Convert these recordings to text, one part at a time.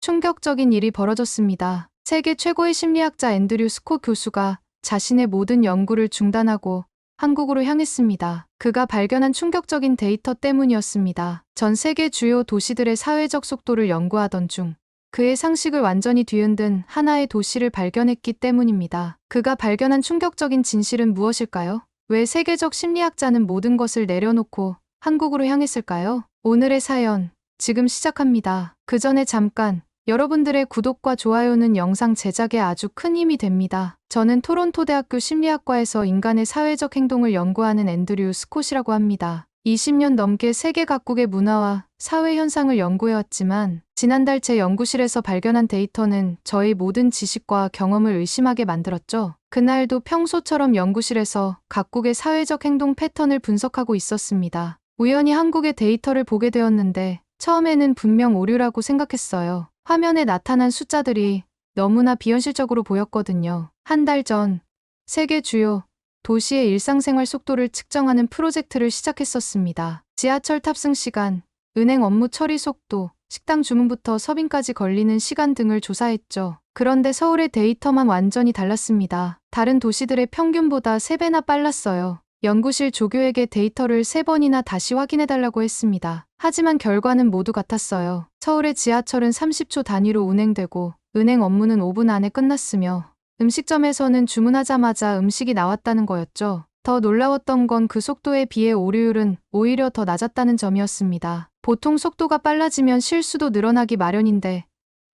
충격적인 일이 벌어졌습니다. 세계 최고의 심리학자 앤드류 스콧 교수가 자신의 모든 연구를 중단하고 한국으로 향했습니다. 그가 발견한 충격적인 데이터 때문이었습니다. 전 세계 주요 도시들의 사회적 속도를 연구하던 중 그의 상식을 완전히 뒤흔든 하나의 도시를 발견했기 때문입니다. 그가 발견한 충격적인 진실은 무엇일까요? 왜 세계적 심리학자는 모든 것을 내려놓고 한국으로 향했을까요? 오늘의 사연, 지금 시작합니다. 그 전에 잠깐, 여러분들의 구독과 좋아요는 영상 제작에 아주 큰 힘이 됩니다. 저는 토론토 대학교 심리학과에서 인간의 사회적 행동을 연구하는 앤드류 스콧이라고 합니다. 20년 넘게 세계 각국의 문화와 사회 현상을 연구해왔지만 지난달 제 연구실에서 발견한 데이터는 저의 모든 지식과 경험을 의심하게 만들었죠. 그날도 평소처럼 연구실에서 각국의 사회적 행동 패턴을 분석하고 있었습니다. 우연히 한국의 데이터를 보게 되었는데 처음에는 분명 오류라고 생각했어요. 화면에 나타난 숫자들이 너무나 비현실적으로 보였거든요. 한 달 전 세계 주요 도시의 일상생활 속도를 측정하는 프로젝트를 시작했었습니다. 지하철 탑승 시간, 은행 업무 처리 속도, 식당 주문부터 서빙까지 걸리는 시간 등을 조사했죠. 그런데 서울의 데이터만 완전히 달랐습니다. 다른 도시들의 평균보다 3배나 빨랐어요. 연구실 조교에게 데이터를 3번이나 다시 확인해달라고 했습니다. 하지만 결과는 모두 같았어요. 서울의 지하철은 30초 단위로 운행되고 은행 업무는 5분 안에 끝났으며 음식점에서는 주문하자마자 음식이 나왔다는 거였죠. 더 놀라웠던 건 그 속도에 비해 오류율은 오히려 더 낮았다는 점이었습니다. 보통 속도가 빨라지면 실수도 늘어나기 마련인데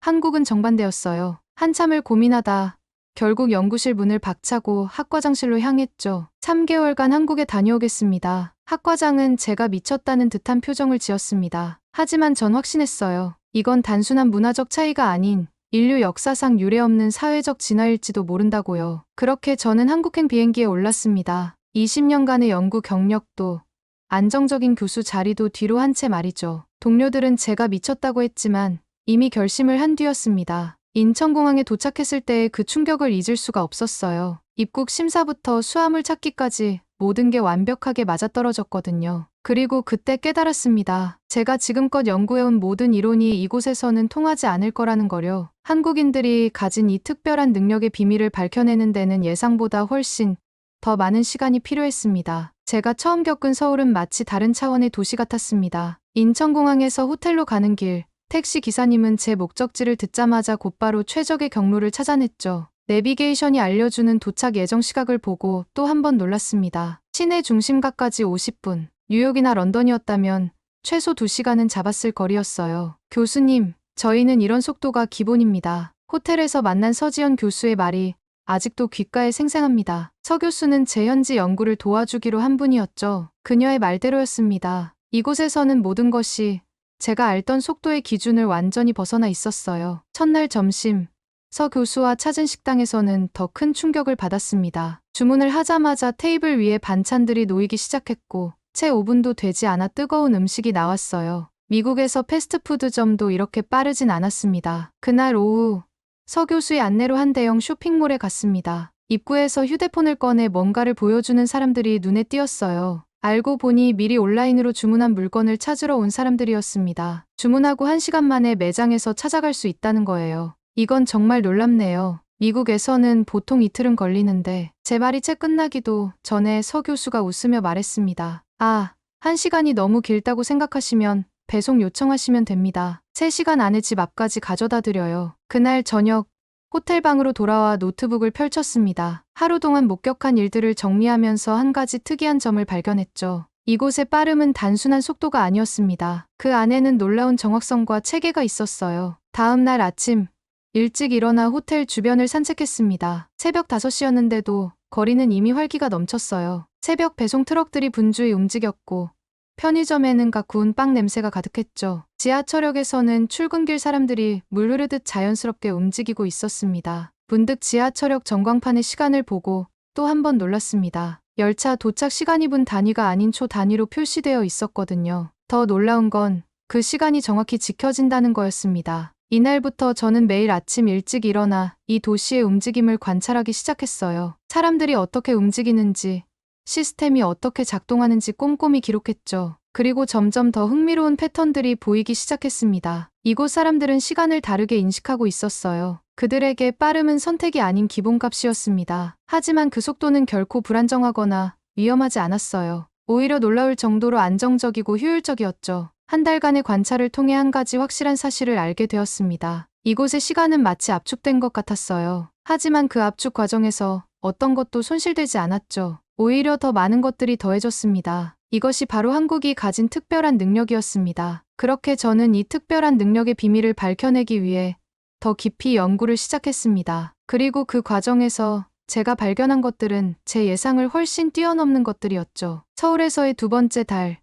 한국은 정반대였어요. 한참을 고민하다 결국 연구실 문을 박차고 학과장실로 향했죠. 3개월간 한국에 다녀오겠습니다. 학과장은 제가 미쳤다는 듯한 표정을 지었습니다. 하지만 전 확신했어요. 이건 단순한 문화적 차이가 아닌 인류 역사상 유례없는 사회적 진화일지도 모른다고요. 그렇게 저는 한국행 비행기에 올랐습니다. 20년간의 연구 경력도 안정적인 교수 자리도 뒤로 한 채 말이죠. 동료들은 제가 미쳤다고 했지만 이미 결심을 한 뒤였습니다. 인천공항에 도착했을 때의 그 충격을 잊을 수가 없었어요. 입국 심사부터 수화물 찾기까지 모든 게 완벽하게 맞아떨어졌거든요. 그리고 그때 깨달았습니다. 제가 지금껏 연구해온 모든 이론이 이곳에서는 통하지 않을 거라는 거려. 한국인들이 가진 이 특별한 능력의 비밀을 밝혀내는 데는 예상보다 훨씬 더 많은 시간이 필요했습니다. 제가 처음 겪은 서울은 마치 다른 차원의 도시 같았습니다. 인천공항에서 호텔로 가는 길, 택시 기사님은 제 목적지를 듣자마자 곧바로 최적의 경로를 찾아냈죠. 내비게이션이 알려주는 도착 예정 시각을 보고 또 한 번 놀랐습니다. 시내 중심가까지 50분, 뉴욕이나 런던이었다면 최소 2시간은 잡았을 거리였어요. 교수님, 저희는 이런 속도가 기본입니다. 호텔에서 만난 서지연 교수의 말이 아직도 귓가에 생생합니다. 서 교수는 제 현지 연구를 도와주기로 한 분이었죠. 그녀의 말대로였습니다. 이곳에서는 모든 것이 제가 알던 속도의 기준을 완전히 벗어나 있었어요. 첫날 점심, 서 교수와 찾은 식당에서는 더 큰 충격을 받았습니다. 주문을 하자마자 테이블 위에 반찬들이 놓이기 시작했고, 채 5분도 되지 않아 뜨거운 음식이 나왔어요. 미국에서 패스트푸드점도 이렇게 빠르진 않았습니다. 그날 오후, 서 교수의 안내로 한 대형 쇼핑몰에 갔습니다. 입구에서 휴대폰을 꺼내 뭔가를 보여주는 사람들이 눈에 띄었어요. 알고 보니 미리 온라인으로 주문한 물건을 찾으러 온 사람들이었습니다. 주문하고 한 시간 만에 매장에서 찾아갈 수 있다는 거예요. 이건 정말 놀랍네요. 미국에서는 보통 이틀은 걸리는데 제 말이 채 끝나기도 전에 서 교수가 웃으며 말했습니다. 아, 한 시간이 너무 길다고 생각하시면 배송 요청하시면 됩니다. 3시간 안에 집 앞까지 가져다 드려요. 그날 저녁 호텔 방으로 돌아와 노트북을 펼쳤습니다. 하루 동안 목격한 일들을 정리하면서 한 가지 특이한 점을 발견했죠. 이곳의 빠름은 단순한 속도가 아니었습니다. 그 안에는 놀라운 정확성과 체계가 있었어요. 다음 날 아침, 일찍 일어나 호텔 주변을 산책했습니다. 새벽 5시였는데도 거리는 이미 활기가 넘쳤어요. 새벽 배송 트럭들이 분주히 움직였고 편의점에는 각 구운 빵 냄새가 가득했죠. 지하철역에서는 출근길 사람들이 물 흐르듯 자연스럽게 움직이고 있었습니다. 문득 지하철역 전광판의 시간을 보고 또 한 번 놀랐습니다. 열차 도착 시간이 분 단위가 아닌 초 단위로 표시되어 있었거든요. 더 놀라운 건 그 시간이 정확히 지켜진다는 거였습니다. 이날부터 저는 매일 아침 일찍 일어나 이 도시의 움직임을 관찰하기 시작했어요. 사람들이 어떻게 움직이는지, 시스템이 어떻게 작동하는지 꼼꼼히 기록했죠. 그리고 점점 더 흥미로운 패턴들이 보이기 시작했습니다. 이곳 사람들은 시간을 다르게 인식하고 있었어요. 그들에게 빠름은 선택이 아닌 기본값이었습니다. 하지만 그 속도는 결코 불안정하거나 위험하지 않았어요. 오히려 놀라울 정도로 안정적이고 효율적이었죠. 한 달간의 관찰을 통해 한 가지 확실한 사실을 알게 되었습니다. 이곳의 시간은 마치 압축된 것 같았어요. 하지만 그 압축 과정에서 어떤 것도 손실되지 않았죠. 오히려 더 많은 것들이 더해졌습니다. 이것이 바로 한국이 가진 특별한 능력이었습니다. 그렇게 저는 이 특별한 능력의 비밀을 밝혀내기 위해 더 깊이 연구를 시작했습니다. 그리고 그 과정에서 제가 발견한 것들은 제 예상을 훨씬 뛰어넘는 것들이었죠. 서울에서의 두 번째 달.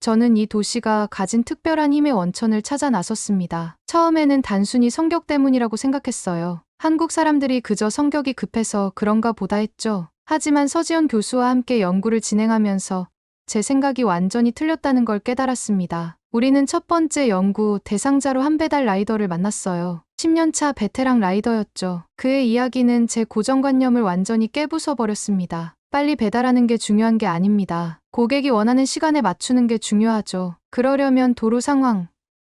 저는 이 도시가 가진 특별한 힘의 원천을 찾아 나섰습니다. 처음에는 단순히 성격 때문이라고 생각했어요. 한국 사람들이 그저 성격이 급해서 그런가 보다 했죠. 하지만 서지연 교수와 함께 연구를 진행하면서 제 생각이 완전히 틀렸다는 걸 깨달았습니다. 우리는 첫 번째 연구 대상자로 한 배달 라이더를 만났어요. 10년차 베테랑 라이더였죠. 그의 이야기는 제 고정관념을 완전히 깨부숴버렸습니다. 빨리 배달하는 게 중요한 게 아닙니다. 고객이 원하는 시간에 맞추는 게 중요하죠. 그러려면 도로 상황,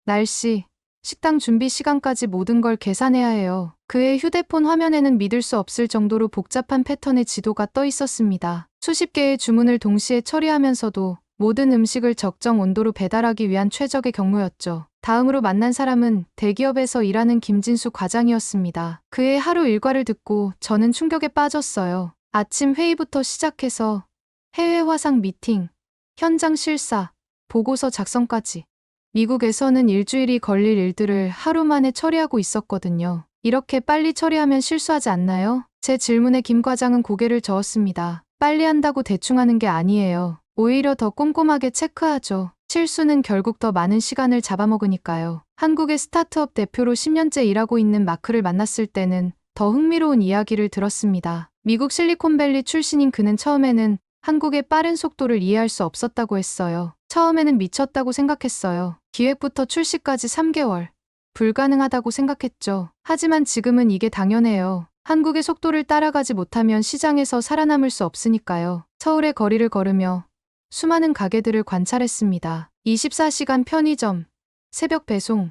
날씨, 식당 준비 시간까지 모든 걸 계산해야 해요. 그의 휴대폰 화면에는 믿을 수 없을 정도로 복잡한 패턴의 지도가 떠 있었습니다. 수십 개의 주문을 동시에 처리하면서도 모든 음식을 적정 온도로 배달하기 위한 최적의 경로였죠. 다음으로 만난 사람은 대기업에서 일하는 김진수 과장이었습니다. 그의 하루 일과를 듣고 저는 충격에 빠졌어요. 아침 회의부터 시작해서 해외 화상 미팅, 현장 실사, 보고서 작성까지. 미국에서는 일주일이 걸릴 일들을 하루 만에 처리하고 있었거든요. 이렇게 빨리 처리하면 실수하지 않나요? 제 질문에 김 과장은 고개를 저었습니다. 빨리 한다고 대충 하는 게 아니에요. 오히려 더 꼼꼼하게 체크하죠. 실수는 결국 더 많은 시간을 잡아먹으니까요. 한국의 스타트업 대표로 10년째 일하고 있는 마크를 만났을 때는 더 흥미로운 이야기를 들었습니다. 미국 실리콘밸리 출신인 그는 처음에는 한국의 빠른 속도를 이해할 수 없었다고 했어요. 처음에는 미쳤다고 생각했어요. 기획부터 출시까지 3개월. 불가능하다고 생각했죠. 하지만 지금은 이게 당연해요. 한국의 속도를 따라가지 못하면 시장에서 살아남을 수 없으니까요. 서울의 거리를 걸으며 수많은 가게들을 관찰했습니다. 24시간 편의점, 새벽 배송,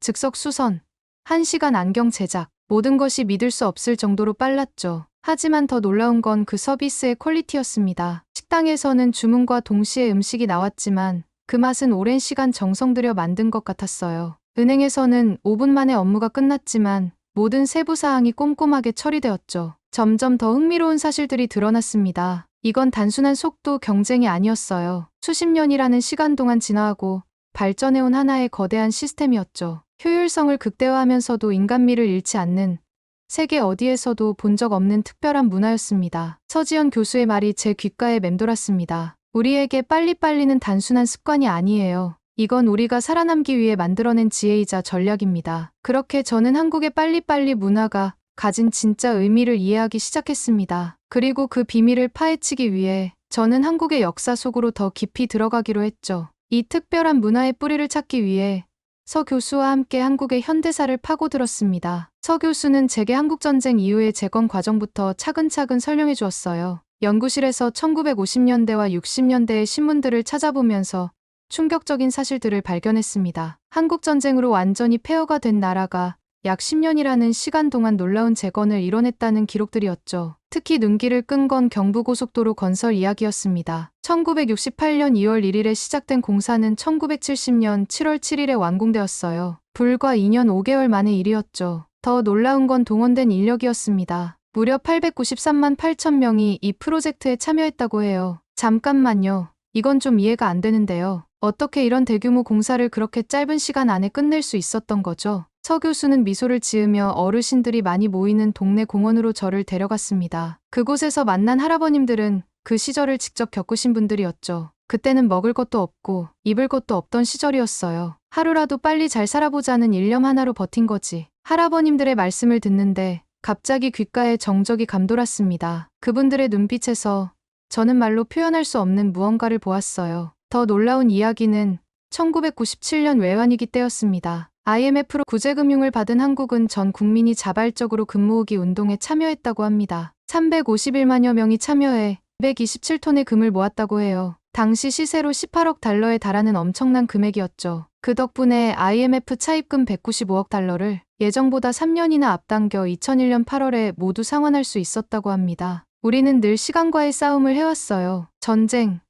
즉석 수선, 1시간 안경 제작, 모든 것이 믿을 수 없을 정도로 빨랐죠. 하지만 더 놀라운 건 그 서비스의 퀄리티였습니다. 식당에서는 주문과 동시에 음식이 나왔지만 그 맛은 오랜 시간 정성 들여 만든 것 같았어요. 은행에서는 5분 만에 업무가 끝났지만 모든 세부 사항이 꼼꼼하게 처리되었죠. 점점 더 흥미로운 사실들이 드러났습니다. 이건 단순한 속도 경쟁이 아니었어요. 수십 년이라는 시간 동안 진화하고 발전해온 하나의 거대한 시스템이었죠. 효율성을 극대화하면서도 인간미를 잃지 않는 세계 어디에서도 본 적 없는 특별한 문화였습니다. 서지연 교수의 말이 제 귓가에 맴돌았습니다. 우리에게 빨리빨리는 단순한 습관이 아니에요. 이건 우리가 살아남기 위해 만들어낸 지혜이자 전략입니다. 그렇게 저는 한국의 빨리빨리 문화가 가진 진짜 의미를 이해하기 시작했습니다. 그리고 그 비밀을 파헤치기 위해 저는 한국의 역사 속으로 더 깊이 들어가기로 했죠. 이 특별한 문화의 뿌리를 찾기 위해 서 교수와 함께 한국의 현대사를 파고들었습니다. 서 교수는 제게 한국전쟁 이후의 재건 과정부터 차근차근 설명해 주었어요. 연구실에서 1950년대와 60년대의 신문들을 찾아보면서 충격적인 사실들을 발견했습니다. 한국전쟁으로 완전히 폐허가 된 나라가 약 10년이라는 시간 동안 놀라운 재건을 이뤄냈다는 기록들이었죠. 특히 눈길을 끈 건 경부고속도로 건설 이야기였습니다. 1968년 2월 1일에 시작된 공사는 1970년 7월 7일에 완공되었어요. 불과 2년 5개월 만의 일이었죠. 더 놀라운 건 동원된 인력이었습니다. 무려 893만 8천 명이 이 프로젝트에 참여했다고 해요. 잠깐만요. 이건 좀 이해가 안 되는데요. 어떻게 이런 대규모 공사를 그렇게 짧은 시간 안에 끝낼 수 있었던 거죠? 서 교수는 미소를 지으며 어르신들이 많이 모이는 동네 공원으로 저를 데려갔습니다. 그곳에서 만난 할아버님들은 그 시절을 직접 겪으신 분들이었죠. 그때는 먹을 것도 없고 입을 것도 없던 시절이었어요. 하루라도 빨리 잘 살아보자는 일념 하나로 버틴 거지. 할아버님들의 말씀을 듣는데 갑자기 귓가에 정적이 감돌았습니다. 그분들의 눈빛에서 저는 말로 표현할 수 없는 무언가를 보았어요. 더 놀라운 이야기는 1997년 외환위기 때였습니다. IMF로 구제금융을 받은 한국은 전 국민이 자발적으로 금모으기 운동에 참여했다고 합니다. 351만여 명이 참여해 127톤의 금을 모았다고 해요. 당시 시세로 18억 달러에 달하는 엄청난 금액이었죠. 그 덕분에 IMF 차입금 195억 달러를 예정보다 3년이나 앞당겨 2001년 8월에 모두 상환할 수 있었다고 합니다. 우리는 늘 시간과의 싸움을 해왔어요. 전쟁,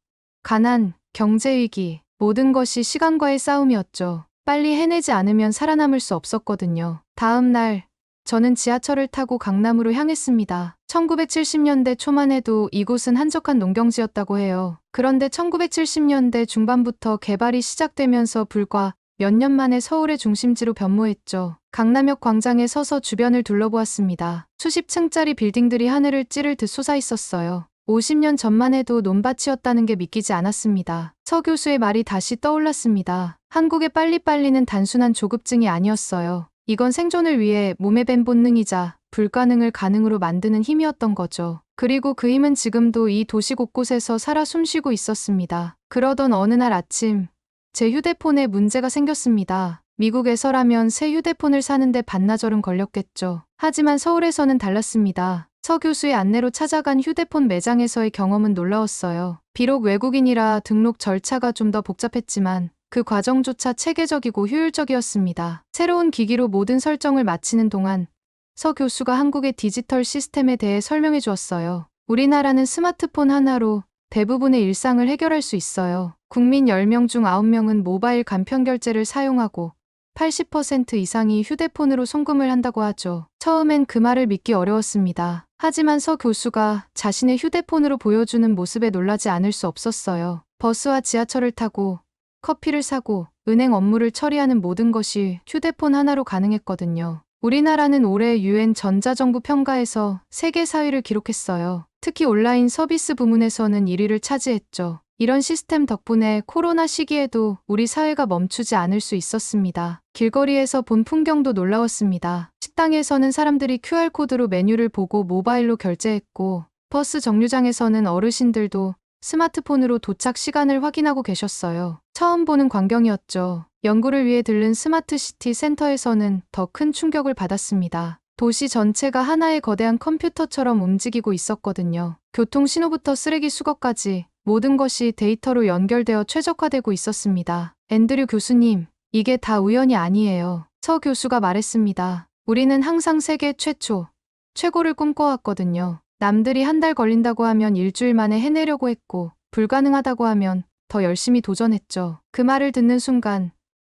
가난, 경제위기, 모든 것이 시간과의 싸움이었죠. 빨리 해내지 않으면 살아남을 수 없었거든요. 다음 날, 저는 지하철을 타고 강남으로 향했습니다. 1970년대 초만 해도 이곳은 한적한 농경지였다고 해요. 그런데 1970년대 중반부터 개발이 시작되면서 불과 몇 년 만에 서울의 중심지로 변모했죠. 강남역 광장에 서서 주변을 둘러보았습니다. 수십 층짜리 빌딩들이 하늘을 찌를 듯 솟아 있었어요. 50년 전만 해도 논밭이었다는 게 믿기지 않았습니다. 서 교수의 말이 다시 떠올랐습니다. 한국의 빨리빨리는 단순한 조급증이 아니었어요. 이건 생존을 위해 몸에 밴 본능이자 불가능을 가능으로 만드는 힘이었던 거죠. 그리고 그 힘은 지금도 이 도시 곳곳에서 살아 숨쉬고 있었습니다. 그러던 어느 날 아침, 제 휴대폰에 문제가 생겼습니다. 미국에서라면 새 휴대폰을 사는데 반나절은 걸렸겠죠. 하지만 서울에서는 달랐습니다. 서 교수의 안내로 찾아간 휴대폰 매장에서의 경험은 놀라웠어요. 비록 외국인이라 등록 절차가 좀 더 복잡했지만 그 과정조차 체계적이고 효율적이었습니다. 새로운 기기로 모든 설정을 마치는 동안 서 교수가 한국의 디지털 시스템에 대해 설명해 주었어요. 우리나라는 스마트폰 하나로 대부분의 일상을 해결할 수 있어요. 국민 10명 중 9명은 모바일 간편 결제를 사용하고 80% 이상이 휴대폰으로 송금을 한다고 하죠. 처음엔 그 말을 믿기 어려웠습니다. 하지만 서 교수가 자신의 휴대폰으로 보여주는 모습에 놀라지 않을 수 없었어요. 버스와 지하철을 타고 커피를 사고 은행 업무를 처리하는 모든 것이 휴대폰 하나로 가능했거든요. 우리나라는 올해 유엔 전자정부 평가에서 세계 4위를 기록했어요. 특히 온라인 서비스 부문에서는 1위를 차지했죠. 이런 시스템 덕분에 코로나 시기에도 우리 사회가 멈추지 않을 수 있었습니다. 길거리에서 본 풍경도 놀라웠습니다. 식당에서는 사람들이 QR코드로 메뉴를 보고 모바일로 결제했고, 버스 정류장에서는 어르신들도 스마트폰으로 도착 시간을 확인하고 계셨어요. 처음 보는 광경이었죠. 연구를 위해 들른 스마트시티 센터에서는 더 큰 충격을 받았습니다. 도시 전체가 하나의 거대한 컴퓨터처럼 움직이고 있었거든요. 교통 신호부터 쓰레기 수거까지 모든 것이 데이터로 연결되어 최적화되고 있었습니다. 앤드류 교수님, 이게 다 우연이 아니에요. 서 교수가 말했습니다. 우리는 항상 세계 최초, 최고를 꿈꿔왔거든요. 남들이 한 달 걸린다고 하면 일주일 만에 해내려고 했고, 불가능하다고 하면 더 열심히 도전했죠. 그 말을 듣는 순간,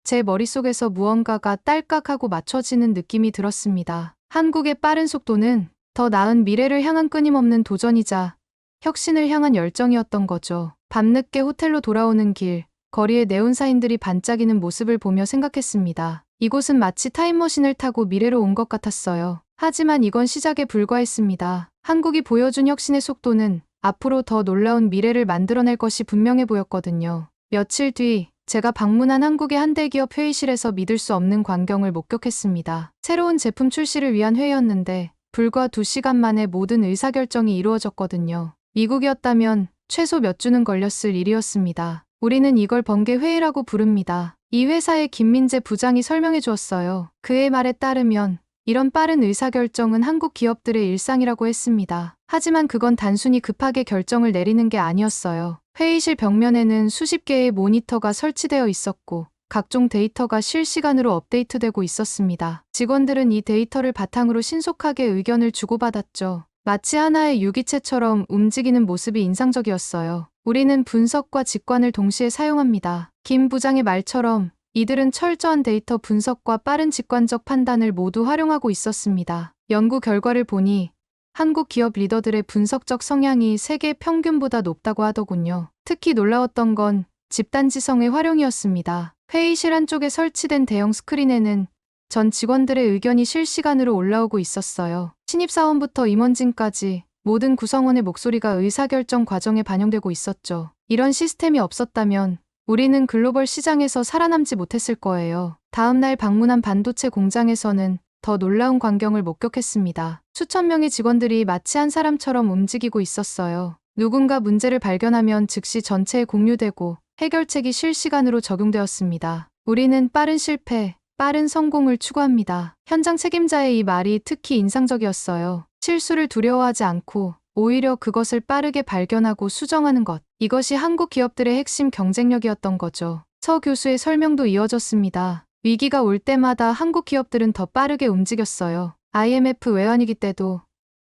제 머릿속에서 무언가가 딸깍하고 맞춰지는 느낌이 들었습니다. 한국의 빠른 속도는 더 나은 미래를 향한 끊임없는 도전이자 혁신을 향한 열정이었던 거죠. 밤늦게 호텔로 돌아오는 길, 거리에 네온사인들이 반짝이는 모습을 보며 생각했습니다. 이곳은 마치 타임머신을 타고 미래로 온 것 같았어요. 하지만 이건 시작에 불과했습니다. 한국이 보여준 혁신의 속도는 앞으로 더 놀라운 미래를 만들어낼 것이 분명해 보였거든요. 며칠 뒤, 제가 방문한 한국의 한 대기업 회의실에서 믿을 수 없는 광경을 목격했습니다. 새로운 제품 출시를 위한 회의였는데, 불과 2시간 만에 모든 의사결정이 이루어졌거든요. 미국이었다면 최소 몇 주는 걸렸을 일이었습니다. 우리는 이걸 번개 회의라고 부릅니다. 이 회사의 김민재 부장이 설명해 주었어요. 그의 말에 따르면 이런 빠른 의사결정은 한국 기업들의 일상이라고 했습니다. 하지만 그건 단순히 급하게 결정을 내리는 게 아니었어요. 회의실 벽면에는 수십 개의 모니터가 설치되어 있었고 각종 데이터가 실시간으로 업데이트되고 있었습니다. 직원들은 이 데이터를 바탕으로 신속하게 의견을 주고받았죠. 마치 하나의 유기체처럼 움직이는 모습이 인상적이었어요. 우리는 분석과 직관을 동시에 사용합니다. 김 부장의 말처럼 이들은 철저한 데이터 분석과 빠른 직관적 판단을 모두 활용하고 있었습니다. 연구 결과를 보니 한국 기업 리더들의 분석적 성향이 세계 평균보다 높다고 하더군요. 특히 놀라웠던 건 집단지성의 활용이었습니다. 회의실 한쪽에 설치된 대형 스크린에는 전 직원들의 의견이 실시간으로 올라오고 있었어요. 신입사원부터 임원진까지 모든 구성원의 목소리가 의사결정 과정에 반영되고 있었죠. 이런 시스템이 없었다면 우리는 글로벌 시장에서 살아남지 못했을 거예요. 다음날 방문한 반도체 공장에서는 더 놀라운 광경을 목격했습니다. 수천 명의 직원들이 마치 한 사람처럼 움직이고 있었어요. 누군가 문제를 발견하면 즉시 전체에 공유되고 해결책이 실시간으로 적용되었습니다. 우리는 빠른 실패, 빠른 성공을 추구합니다. 현장 책임자의 이 말이 특히 인상적이었어요. 실수를 두려워하지 않고 오히려 그것을 빠르게 발견하고 수정하는 것. 이것이 한국 기업들의 핵심 경쟁력이었던 거죠. 서 교수의 설명도 이어졌습니다. 위기가 올 때마다 한국 기업들은 더 빠르게 움직였어요. IMF 외환위기 때도,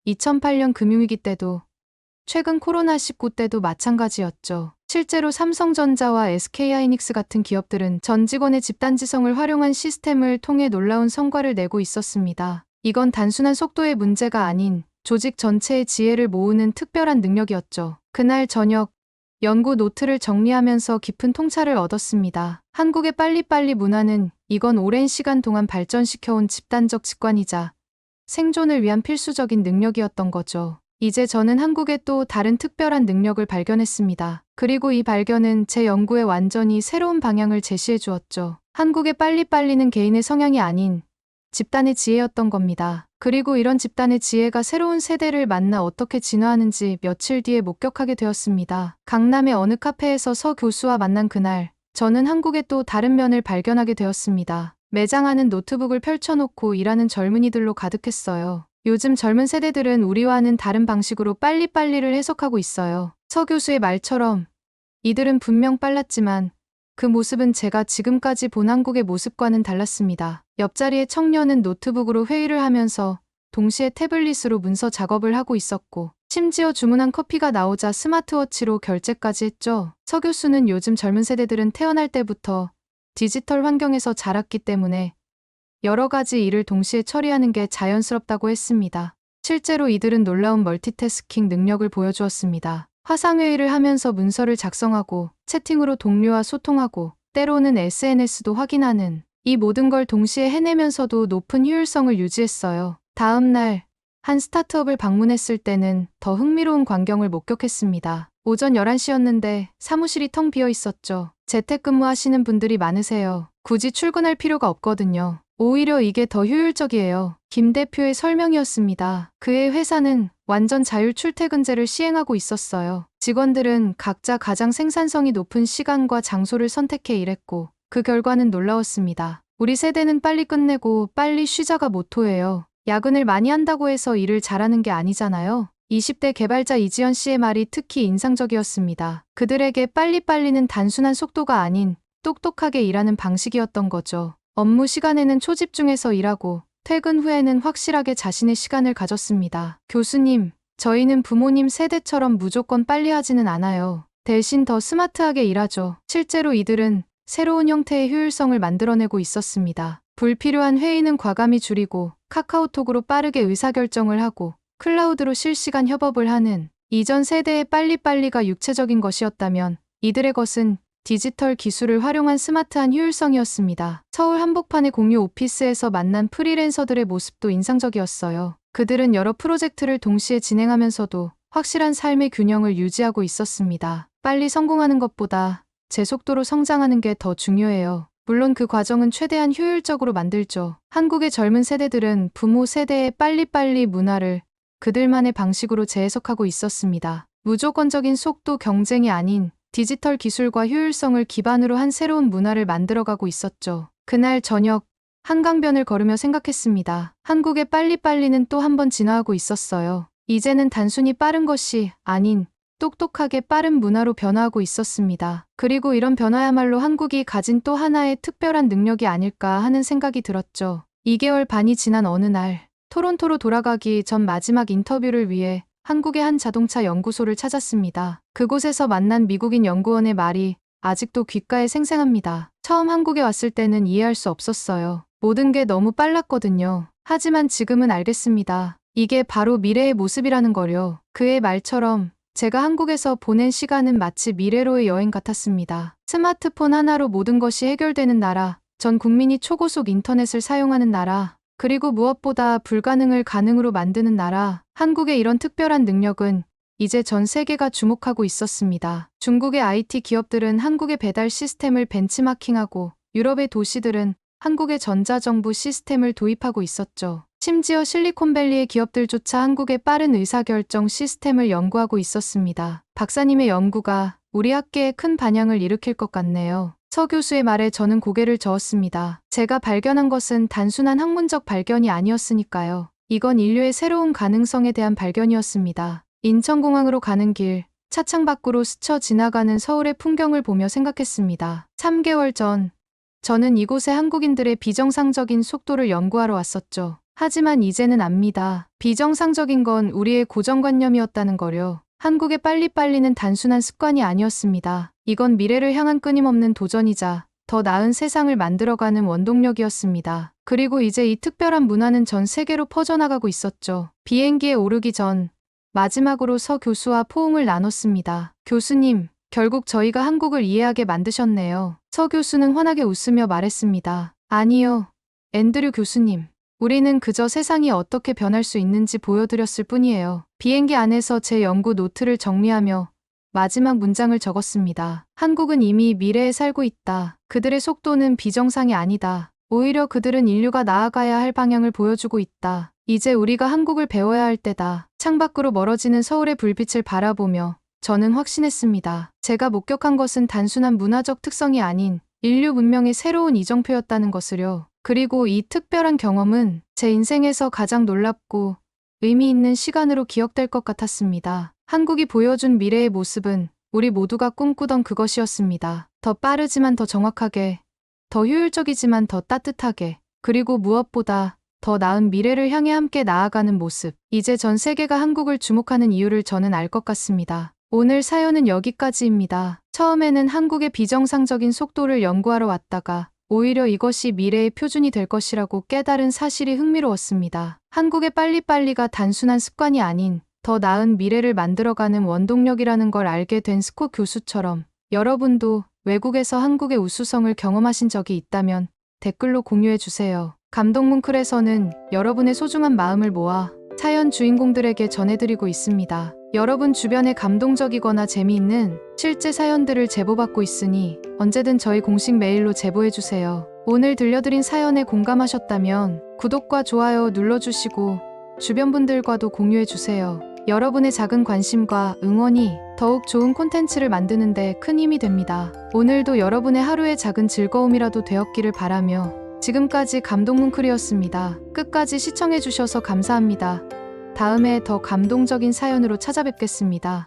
2008년 금융위기 때도, 최근 코로나19 때도 마찬가지였죠. 실제로 삼성전자와 SK하이닉스 같은 기업들은 전 직원의 집단지성을 활용한 시스템을 통해 놀라운 성과를 내고 있었습니다. 이건 단순한 속도의 문제가 아닌 조직 전체의 지혜를 모으는 특별한 능력이었죠. 그날 저녁 연구 노트를 정리하면서 깊은 통찰을 얻었습니다. 한국의 빨리빨리 문화는 이건 오랜 시간 동안 발전시켜온 집단적 직관이자 생존을 위한 필수적인 능력이었던 거죠. 이제 저는 한국의 또 다른 특별한 능력을 발견했습니다. 그리고 이 발견은 제 연구에 완전히 새로운 방향을 제시해 주었죠. 한국의 빨리빨리는 개인의 성향이 아닌 집단의 지혜였던 겁니다. 그리고 이런 집단의 지혜가 새로운 세대를 만나 어떻게 진화하는지 며칠 뒤에 목격하게 되었습니다. 강남의 어느 카페에서 서 교수와 만난 그날, 저는 한국의 또 다른 면을 발견하게 되었습니다. 매장 안은 노트북을 펼쳐놓고 일하는 젊은이들로 가득했어요. 요즘 젊은 세대들은 우리와는 다른 방식으로 빨리빨리를 해석하고 있어요. 서 교수의 말처럼 이들은 분명 빨랐지만 그 모습은 제가 지금까지 본 한국의 모습과는 달랐습니다. 옆자리의 청년은 노트북으로 회의를 하면서 동시에 태블릿으로 문서 작업을 하고 있었고 심지어 주문한 커피가 나오자 스마트워치로 결제까지 했죠. 서 교수는 요즘 젊은 세대들은 태어날 때부터 디지털 환경에서 자랐기 때문에 여러 가지 일을 동시에 처리하는 게 자연스럽다고 했습니다. 실제로 이들은 놀라운 멀티태스킹 능력을 보여주었습니다. 화상회의를 하면서 문서를 작성하고 채팅으로 동료와 소통하고 때로는 SNS도 확인하는 이 모든 걸 동시에 해내면서도 높은 효율성을 유지했어요. 다음 날, 한 스타트업을 방문했을 때는 더 흥미로운 광경을 목격했습니다. 오전 11시였는데 사무실이 텅 비어 있었죠. 재택근무 하시는 분들이 많으세요. 굳이 출근할 필요가 없거든요. 오히려 이게 더 효율적이에요. 김 대표의 설명이었습니다. 그의 회사는 완전 자율 출퇴근제를 시행하고 있었어요. 직원들은 각자 가장 생산성이 높은 시간과 장소를 선택해 일했고 그 결과는 놀라웠습니다. 우리 세대는 빨리 끝내고 빨리 쉬자가 모토예요. 야근을 많이 한다고 해서 일을 잘하는 게 아니잖아요. 20대 개발자 이지연 씨의 말이 특히 인상적이었습니다. 그들에게 빨리빨리는 단순한 속도가 아닌 똑똑하게 일하는 방식이었던 거죠. 업무 시간에는 초집중해서 일하고 퇴근 후에는 확실하게 자신의 시간을 가졌습니다. 교수님, 저희는 부모님 세대처럼 무조건 빨리 하지는 않아요. 대신 더 스마트하게 일하죠. 실제로 이들은 새로운 형태의 효율성을 만들어내고 있었습니다. 불필요한 회의는 과감히 줄이고 카카오톡으로 빠르게 의사결정을 하고 클라우드로 실시간 협업을 하는 이전 세대의 빨리빨리가 육체적인 것이었다면 이들의 것은 디지털 기술을 활용한 스마트한 효율성이었습니다. 서울 한복판의 공유 오피스에서 만난 프리랜서들의 모습도 인상적이었어요. 그들은 여러 프로젝트를 동시에 진행하면서도 확실한 삶의 균형을 유지하고 있었습니다. 빨리 성공하는 것보다 제 속도로 성장하는 게 더 중요해요. 물론 그 과정은 최대한 효율적으로 만들죠. 한국의 젊은 세대들은 부모 세대의 빨리빨리 문화를 그들만의 방식으로 재해석하고 있었습니다. 무조건적인 속도 경쟁이 아닌 디지털 기술과 효율성을 기반으로 한 새로운 문화를 만들어가고 있었죠. 그날 저녁 한강변을 걸으며 생각했습니다. 한국의 빨리빨리는 또 한 번 진화하고 있었어요. 이제는 단순히 빠른 것이 아닌 똑똑하게 빠른 문화로 변화하고 있었습니다. 그리고 이런 변화야말로 한국이 가진 또 하나의 특별한 능력이 아닐까 하는 생각이 들었죠. 2개월 반이 지난 어느 날, 토론토로 돌아가기 전 마지막 인터뷰를 위해 한국의 한 자동차 연구소를 찾았습니다. 그곳에서 만난 미국인 연구원의 말이 아직도 귓가에 생생합니다. 처음 한국에 왔을 때는 이해할 수 없었어요. 모든 게 너무 빨랐거든요. 하지만 지금은 알겠습니다. 이게 바로 미래의 모습이라는 거요. 그의 말처럼 제가 한국에서 보낸 시간은 마치 미래로의 여행 같았습니다. 스마트폰 하나로 모든 것이 해결되는 나라, 전 국민이 초고속 인터넷을 사용하는 나라, 그리고 무엇보다 불가능을 가능으로 만드는 나라, 한국의 이런 특별한 능력은 이제 전 세계가 주목하고 있었습니다. 중국의 IT 기업들은 한국의 배달 시스템을 벤치마킹하고 유럽의 도시들은 한국의 전자정부 시스템을 도입하고 있었죠. 심지어 실리콘밸리의 기업들조차 한국의 빠른 의사결정 시스템을 연구하고 있었습니다. 박사님의 연구가 우리 학계에 큰 반향을 일으킬 것 같네요. 서 교수의 말에 저는 고개를 저었습니다. 제가 발견한 것은 단순한 학문적 발견이 아니었으니까요. 이건 인류의 새로운 가능성에 대한 발견이었습니다. 인천공항으로 가는 길, 차창 밖으로 스쳐 지나가는 서울의 풍경을 보며 생각했습니다. 3개월 전, 저는 이곳에 한국인들의 비정상적인 속도를 연구하러 왔었죠. 하지만 이제는 압니다. 비정상적인 건 우리의 고정관념이었다는 거려. 한국의 빨리빨리는 단순한 습관이 아니었습니다. 이건 미래를 향한 끊임없는 도전이자 더 나은 세상을 만들어가는 원동력이었습니다. 그리고 이제 이 특별한 문화는 전 세계로 퍼져나가고 있었죠. 비행기에 오르기 전 마지막으로 서 교수와 포옹을 나눴습니다. 교수님, 결국 저희가 한국을 이해하게 만드셨네요. 서 교수는 환하게 웃으며 말했습니다. 아니요. 앤드류 교수님. 우리는 그저 세상이 어떻게 변할 수 있는지 보여드렸을 뿐이에요. 비행기 안에서 제 연구 노트를 정리하며 마지막 문장을 적었습니다. 한국은 이미 미래에 살고 있다. 그들의 속도는 비정상이 아니다. 오히려 그들은 인류가 나아가야 할 방향을 보여주고 있다. 이제 우리가 한국을 배워야 할 때다. 창밖으로 멀어지는 서울의 불빛을 바라보며 저는 확신했습니다. 제가 목격한 것은 단순한 문화적 특성이 아닌 인류 문명의 새로운 이정표였다는 것을요. 그리고 이 특별한 경험은 제 인생에서 가장 놀랍고 의미 있는 시간으로 기억될 것 같았습니다. 한국이 보여준 미래의 모습은 우리 모두가 꿈꾸던 그것이었습니다. 더 빠르지만 더 정확하게, 더 효율적이지만 더 따뜻하게, 그리고 무엇보다 더 나은 미래를 향해 함께 나아가는 모습. 이제 전 세계가 한국을 주목하는 이유를 저는 알 것 같습니다. 오늘 사연은 여기까지입니다. 처음에는 한국의 비정상적인 속도를 연구하러 왔다가 오히려 이것이 미래의 표준이 될 것이라고 깨달은 사실이 흥미로웠습니다. 한국의 빨리빨리가 단순한 습관이 아닌 더 나은 미래를 만들어가는 원동력이라는 걸 알게 된 스콧 교수처럼 여러분도 외국에서 한국의 우수성을 경험하신 적이 있다면 댓글로 공유해 주세요. 감동문클에서는 여러분의 소중한 마음을 모아 사연 주인공들에게 전해드리고 있습니다. 여러분 주변에 감동적이거나 재미있는 실제 사연들을 제보받고 있으니 언제든 저희 공식 메일로 제보해주세요. 오늘 들려드린 사연에 공감하셨다면 구독과 좋아요 눌러주시고 주변 분들과도 공유해주세요. 여러분의 작은 관심과 응원이 더욱 좋은 콘텐츠를 만드는데 큰 힘이 됩니다. 오늘도 여러분의 하루의 작은 즐거움이라도 되었기를 바라며 지금까지 감동문클이었습니다. 끝까지 시청해주셔서 감사합니다. 다음에 더 감동적인 사연으로 찾아뵙겠습니다.